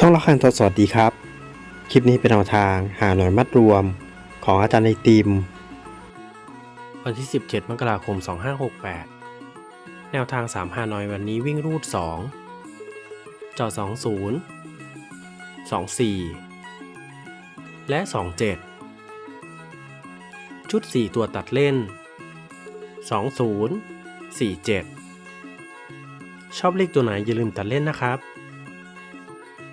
ช่องละครสวัสดีครับ คลิปนี้เป็นแนวทางหาหน่วยมัดรวมของอาจารย์ไอติม วันที่ 17 มกราคม 2568 แนวทาง 3 หาหน่อยวันนี้วิ่งรูด 2 จอ 20 24 และ 27 ชุด 4 ตัวตัดเล่น 20 47 ชอบเลขตัวไหนอย่าลืมตัดเล่นนะครับ